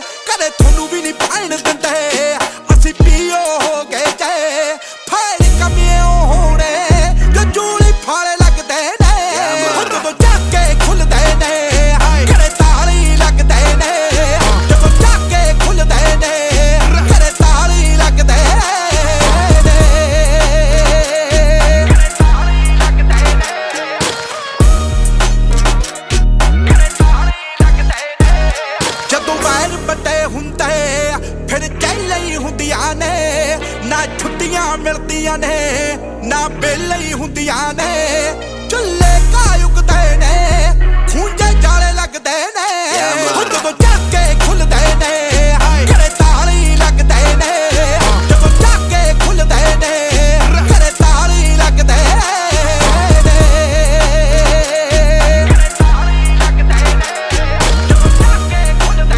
ਕਦੇ ਤੁਹਾਨੂੰ ਵੀ ਨਹੀਂ ਪੈਰ ਪਟੇ ਹੁੰਦੇ, ਫਿਰ ਚੈ ਲਈ ਹੁੰਦੀਆਂ ਨੇ, ਨਾ ਛੁੱਟੀਆਂ ਮਿਲਦੀਆਂ ਨੇ, ਨਾ ਬੇਲੇ ਹੁੰਦੀਆਂ ਨੇ। ਚੁੱਲੇ